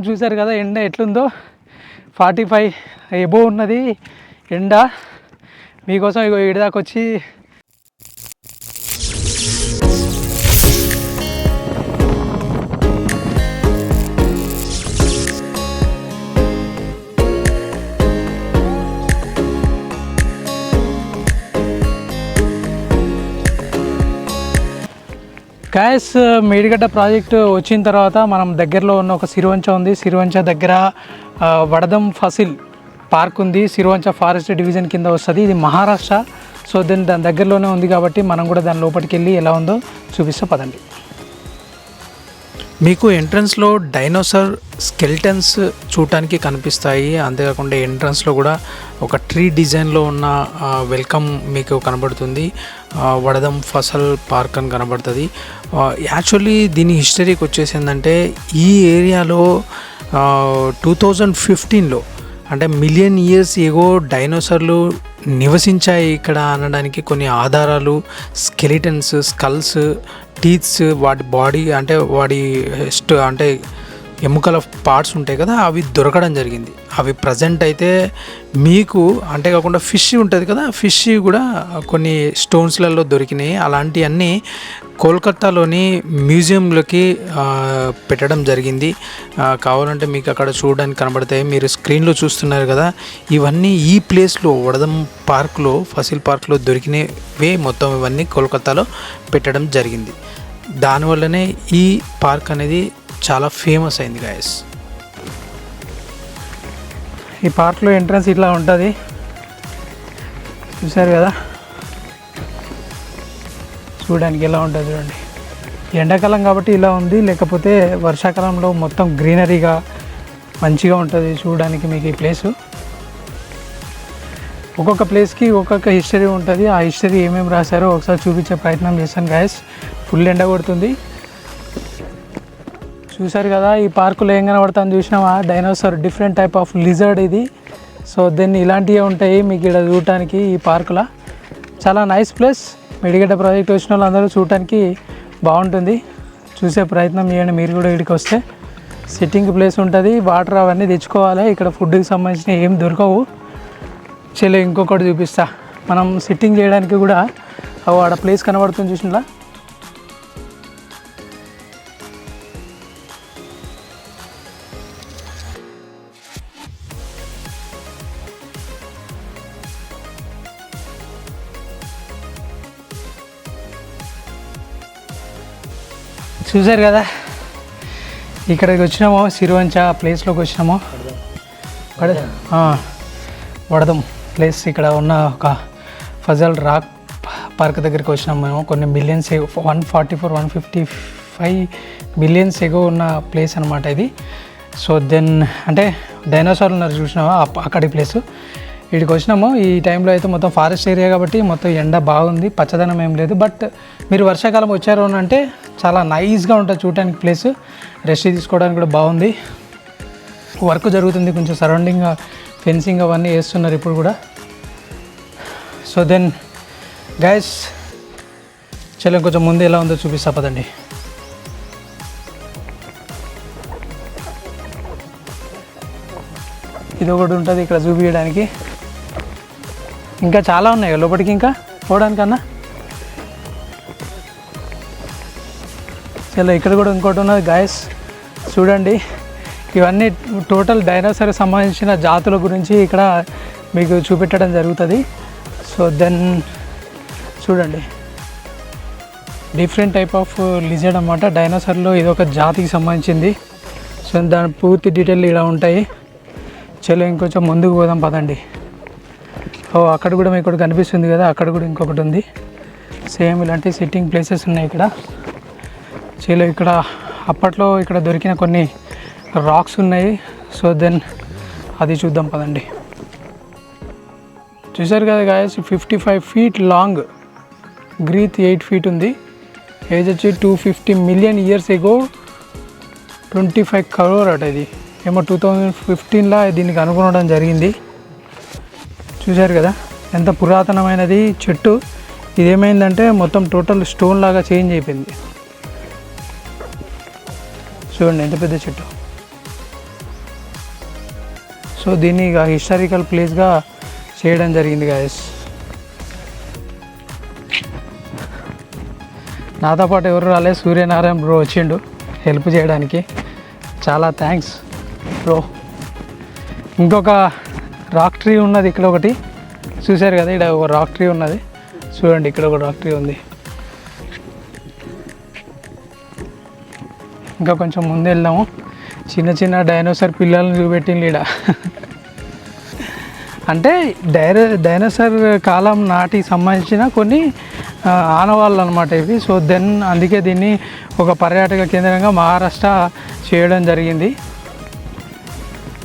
చూశారు కదా ఎండ ఎట్లుందో. ఫార్టీ ఫైవ్ ఎబో ఉన్నది ఎండ. మీకోసం ఇగో ఇడిదాకా గ్యాస్ మేడిగడ్డ ప్రాజెక్టు వచ్చిన తర్వాత మనం దగ్గరలో ఉన్న ఒక సిరివంచ ఉంది. సిరివంచ దగ్గర వడదం ఫసిల్ పార్క్ ఉంది. సిరివంచ ఫారెస్ట్ డివిజన్ కింద వస్తుంది. ఇది మహారాష్ట్ర. సో దీని దాని దగ్గరలోనే ఉంది కాబట్టి మనం కూడా దాని లోపలికి వెళ్ళి ఎలా ఉందో చూపిస్తే పదండి. మీకు ఎంట్రన్స్లో డైనోసార్ స్కెల్టన్స్ చూడటానికి కనిపిస్తాయి. అంతేకాకుండా ఎంట్రన్స్లో కూడా ఒక ట్రీ డిజైన్లో ఉన్న వెల్కమ్ మీకు కనబడుతుంది. వడదం ఫసల్ పార్క్ అని కనబడుతుంది. యాక్చువల్లీ దీని హిస్టరీకి వచ్చేసి ఏంటంటే ఈ ఏరియాలో టూ థౌజండ్ ఫిఫ్టీన్లో అంటే మిలియన్ ఇయర్స్ ఏగో డైనోసార్లు నివసించాయి ఇక్కడ అనడానికి కొన్ని ఆధారాలు స్కెలిటన్స్ స్కల్స్ టీత్స్ వాటి బాడీ అంటే వాడి హెస్ట్ అంటే ఎముకల పార్ట్స్ ఉంటాయి కదా అవి దొరకడం జరిగింది. అవి ప్రజెంట్ అయితే మీకు అంటే కాకుండా ఫిష్ ఉంటుంది కదా ఫిష్ కూడా కొన్ని స్టోన్స్లలో దొరికినాయి. అలాంటివన్నీ కోల్కత్తాలోని మ్యూజియంలోకి పెట్టడం జరిగింది. కావాలంటే మీకు అక్కడ చూడడానికి కనబడతాయి. మీరు స్క్రీన్లో చూస్తున్నారు కదా ఇవన్నీ ఈ ప్లేస్లో వడదం పార్క్లో ఫసిల్ పార్క్లో దొరికినవే మొత్తం ఇవన్నీ కోల్కత్తాలో పెట్టడం జరిగింది. దానివల్లనే ఈ పార్క్ అనేది చాలా ఫేమస్ అయింది గాయస్ ఈ పార్క్లో ఎంట్రన్స్ ఇట్లా ఉంటుంది. చూసారు కదా? చూడడానికి ఎలా ఉంటుంది చూడండి. ఎండాకాలం కాబట్టి ఇలా ఉంది లేకపోతే వర్షాకాలంలో మొత్తం గ్రీనరీగా మంచిగా ఉంటుంది చూడడానికి మీకు ఈ ప్లేసు ఒక్కొక్క ప్లేస్కి ఒక్కొక్క హిస్టరీ ఉంటుంది. ఆ హిస్టరీ ఏమేమి రాశారో ఒకసారి చూపించే ప్రయత్నం చేశాను గాయస్ ఫుల్ ఎండ కొడుతుంది. చూశారు కదా ఈ పార్కులో ఏం కనబడతాం చూసినావా? Dinosaur different type of lizard ఇది. సో దెన్ ఇలాంటివే ఉంటాయి మీకు ఇక్కడ చూడటానికి ఈ పార్కులో. చాలా నైస్ ప్లేస్ మెడిగడ్డ ప్రాజెక్ట్ వచ్చిన వాళ్ళందరూ చూడటానికి బాగుంటుంది. చూసే ప్రయత్నం చేయండి మీరు కూడా ఇక్కడికి వస్తే. సిట్టింగ్ ప్లేస్ ఉంటుంది వాటర్ అవన్నీ తెచ్చుకోవాలి. ఇక్కడ ఫుడ్కి సంబంధించిన ఏం దొరకవు. చలో ఇంకొకటి చూపిస్తా. మనం సిట్టింగ్ చేయడానికి కూడా అవి ఆడ ప్లేస్ కనబడుతుంది చూసినలా చూసారు కదా? ఇక్కడికి వచ్చినామో సిరువంచ ప్లేస్లోకి వచ్చినామో. వడదం. ప్లేస్. ఇక్కడ ఉన్న ఒక ఫజల్ రాక్ పార్క్ దగ్గరికి వచ్చినాం మేము. కొన్ని millions one forty four one fifty five millions ago ఉన్న ప్లేస్ అనమాట ఇది. సో దెన్ అంటే డైనోసార్లు ఉన్నారు చూసినావా? అక్కడి ప్లేస్. వీడికి వచ్చినాము. ఈ టైంలో అయితే మొత్తం ఫారెస్ట్ ఏరియా కాబట్టి మొత్తం ఎండ బాగుంది. పచ్చదనం ఏం లేదు. బట్ మీరు వర్షాకాలం వచ్చారు అని అంటే చాలా నైస్గా ఉంటుంది చూడటానికి ప్లేస్ రెస్ట్ తీసుకోవడానికి కూడా బాగుంది. వర్క్ జరుగుతుంది కొంచెం సరౌండింగ్ ఫెన్సింగ్ అవన్నీ వేస్తున్నారు ఇప్పుడు కూడా. సో దెన్ గైస్ చలో కొంచెం ముందు ఎలా ఉందో చూపిస్తా పదండి. ఇది ఒకటి ఉంటుంది ఇక్కడ చూపించడానికి. ఇంకా చాలా ఉన్నాయి కదా లోపలికి ఇంకా? పోవడానికన్నా? ఇలా ఇక్కడ కూడా ఇంకోటి ఉన్నది గాయస్ చూడండి. ఇవన్నీ టోటల్ డైనోసార్కి సంబంధించిన జాతుల గురించి ఇక్కడ మీకు చూపెట్టడం జరుగుతుంది. సో దెన్ చూడండి. డిఫరెంట్ టైప్ ఆఫ్ లిజర్డ్ అన్నమాట. డైనోసార్లో ఇది ఒక జాతికి సంబంధించింది. సో దాని పూర్తి డీటెయిల్ ఇలా ఉంటాయి. చలో ఇంకొంచెం ముందుకు పోదాం పదండి. ఓ అక్కడ కూడా మీకు కనిపిస్తుంది కదా అక్కడ కూడా ఇంకొకటి ఉంది. సేమ్ ఇలాంటి సిట్టింగ్ ప్లేసెస్ ఉన్నాయి ఇక్కడ. చలో ఇక్కడ అప్పట్లో ఇక్కడ దొరికిన కొన్ని రాక్స్ ఉన్నాయి. సో దెన్ అది చూద్దాం పదండి. చూసారు కదా guys fifty five feet long గ్రీత్ eight feet ఉంది. ఏజ్ వచ్చి two fifty million years ago twenty five crore అట ఇది. ఏమో టూ థౌజండ్ ఫిఫ్టీన్లో దీనికి అనుకునడం జరిగింది. చూశారు కదా ఎంత పురాతనమైనది చెట్టు. ఇదేమైందంటే మొత్తం టోటల్ స్టోన్ లాగా చేంజ్ అయిపోయింది. చూడండి ఎంత పెద్ద చెట్టు. సో దీన్ని ఇక హిస్టారికల్ ప్లేస్గా చేయడం జరిగింది గాయస్ నాతో పాటు ఎవరు రాలేదు సూర్యనారాయణ బ్రో వచ్చిండు హెల్ప్ చేయడానికి. చాలా థ్యాంక్స్ బ్రో ఇంకొక రాక్ ట్రీ ఉన్నది ఇక్కడ ఒకటి. చూశారు కదా ఇక్కడ ఒక రాక్ ట్రీ ఉన్నది. చూడండి ఇక్కడ ఒక రాక్ ట్రీ ఉంది. ఇంకా కొంచెం ముందు వెళ్దాము చిన్న చిన్న డైనోసార్ పిల్లల్ని చూపెట్టింది ఈడ. అంటే డైర డైనోసార్ కాలం నాటి సంబంధించిన కొన్ని ఆనవాళ్ళు అనమాట ఇవి. సో దెన్ అందుకే దీన్ని ఒక పర్యాటక కేంద్రంగా మహారాష్ట్ర చేయడం జరిగింది.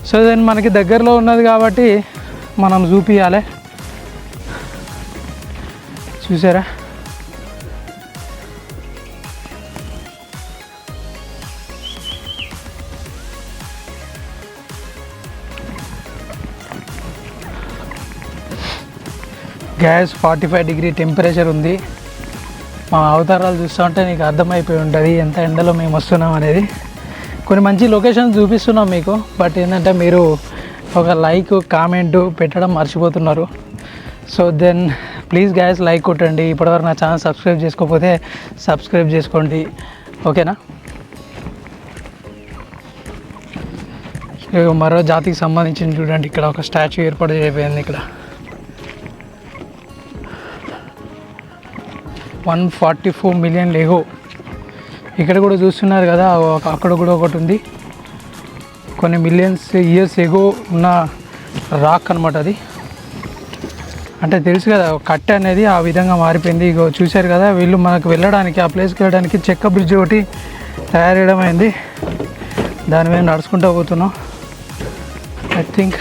సో దెన్ మనకి దగ్గరలో ఉన్నది కాబట్టి మనం చూపించాలి చూసారా? Guys forty five degree temperature ఉంది. మా అవతారాలు చూస్తుంటే నీకు అర్థమైపోయి ఉంటుంది ఎంత ఎండలో మేము వస్తున్నాం అనేది. కొన్ని మంచి లొకేషన్ చూపిస్తున్నాం మీకు బట్ ఏంటంటే మీరు ఒక లైక్ కామెంట్ పెట్టడం మర్చిపోతున్నారు. So then please guys like కొట్టండి. ఇప్పటివరకు నా ఛానల్ సబ్స్క్రైబ్ చేసుకోకపోతే సబ్స్క్రైబ్ చేసుకోండి. ఓకేనా? మరో జాతికి సంబంధించిన చూడండి. ఇక్కడ ఒక స్టాచ్యూ ఏర్పాటు చేయబోయింది ఇక్కడ. One forty four million ago ఇక్కడ కూడా చూస్తున్నారు కదా అక్కడ కూడా ఒకటి ఉంది. కొన్ని మిలియన్స్ ఇయర్స్ ఎగో ఉన్న రాక్ అనమాట అది. అంటే తెలుసు కదా కట్ట కట్టె అనేది ఆ విధంగా మారిపోయింది. ఇగో చూశారు కదా వీళ్ళు మనకు వెళ్ళడానికి ఆ ప్లేస్కి వెళ్ళడానికి చెక్క బ్రిడ్జ్ ఒకటి తయారు చేయడం అయింది. దాని మీద నడుచుకుంటూ పోతున్నాం. ఐ థింక్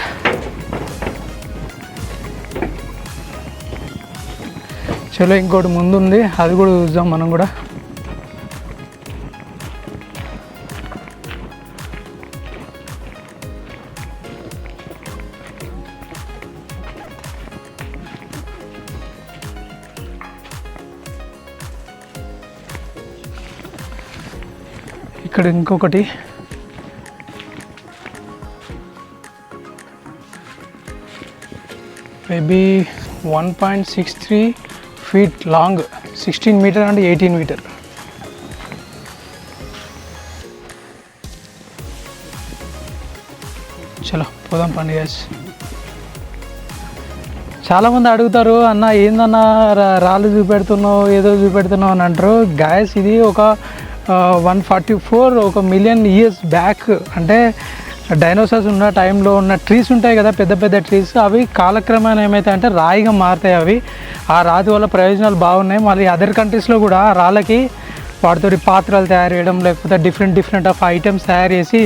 చలో ఇంకోటి ముందు ఉంది అది కూడా చూద్దాం మనం కూడా. ఇక్కడ ఇంకొకటి. Maybe one point six three feet long sixteen metre and eighteen metre. చలో పోదాం పండి గ్యాస్ చాలామంది అడుగుతారు అన్న ఏందన్నా రా- రాళ్ళు చూపెడుతున్నావు ఏదో చూపెడుతున్నావు అని అంటారు. గ్యాస్ ఇది ఒక వన్ ఫార్టీ ఫోర్ ఒక మిలియన్ ఇయర్స్ బ్యాక్ అంటే డైనోసార్స్ ఉన్న టైంలో ఉన్న ట్రీస్ ఉంటాయి కదా పెద్ద పెద్ద ట్రీస్ అవి కాలక్రమేణా ఏమైతే అంటే రాయిగా మారుతాయి అవి. ఆ రాతి వల్ల ప్రయోజనాలు బాగున్నాయి. మళ్ళీ అదర్ కంట్రీస్లో కూడా రాళ్ళకి వాటితోటి పాత్రలు తయారు చేయడం లేకపోతే డిఫరెంట్ డిఫరెంట్ ఆఫ్ ఐటమ్స్ తయారు చేసి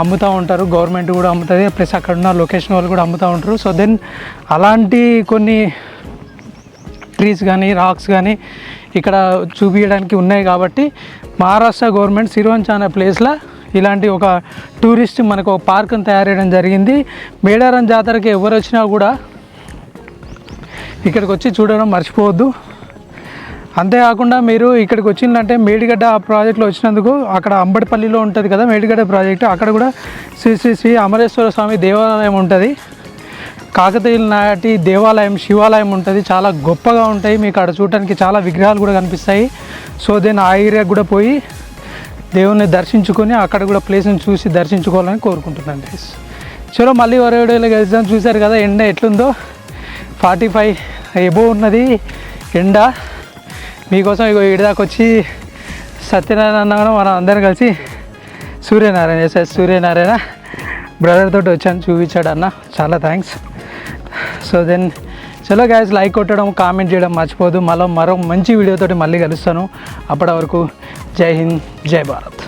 అమ్ముతూ ఉంటారు. గవర్నమెంట్ కూడా అమ్ముతుంది. ప్లస్ అక్కడ ఉన్న లొకేషన్ వాళ్ళు కూడా అమ్ముతూ ఉంటారు. సో దెన్ అలాంటి కొన్ని ట్రీస్ కానీ రాక్స్ కానీ ఇక్కడ చూపించడానికి ఉన్నాయి కాబట్టి మహారాష్ట్ర గవర్నమెంట్ సిరోంచ్ అనే ప్లేస్లో ఇలాంటి ఒక టూరిస్ట్ మనకు ఒక పార్క్ని తయారేయడం జరిగింది. మేడారం జాతరకి ఎవరు వచ్చినా కూడా ఇక్కడికి వచ్చి చూడడం మర్చిపోవద్దు. అంతేకాకుండా మీరు ఇక్కడికి వచ్చిందంటే మేడిగడ్డ ఆ ప్రాజెక్ట్లో వచ్చినందుకు అక్కడ అంబడిపల్లిలో ఉంటుంది కదా మేడిగడ్డ ప్రాజెక్టు అక్కడ కూడా శ్రీ శ్రీ శ్రీ అమరేశ్వర స్వామి దేవాలయం ఉంటుంది. కాకతీయుల నాటి దేవాలయం శివాలయం ఉంటుంది. చాలా గొప్పగా ఉంటాయి. మీకు అక్కడ చూడటానికి చాలా విగ్రహాలు కూడా కనిపిస్తాయి. సో దెన్ ఆ ఏరియాకి కూడా పోయి దేవుణ్ణి దర్శించుకొని అక్కడ కూడా ప్లేస్ని చూసి దర్శించుకోవాలని కోరుకుంటున్నాను గైస్ చలో మళ్ళీ వరే వీడియోలో కలిసాం చూశారు కదా ఎండ ఎట్లుందో? ఫార్టీ ఫైవ్ ఎబో ఉన్నది ఎండ. మీకోసం ఇగో ఇడిదాకా వచ్చి సత్యనారాయణ అన్న కూడా మనం అందరం కలిసి సూర్యనారాయణ ఎస్ఎస్ సూర్యనారాయణ బ్రదర్ తోటి వచ్చాను చూపించాడు అన్న. చాలా థ్యాంక్స్ సో దెన్ చలో గ్యాస్ లైక్ కొట్టడం కామెంట్ చేయడం మర్చిపోదు మళ్ళీ మరో మంచి వీడియోతో మళ్ళీ కలుస్తాను. అప్పటి వరకు జై హింద్ జై భారత్.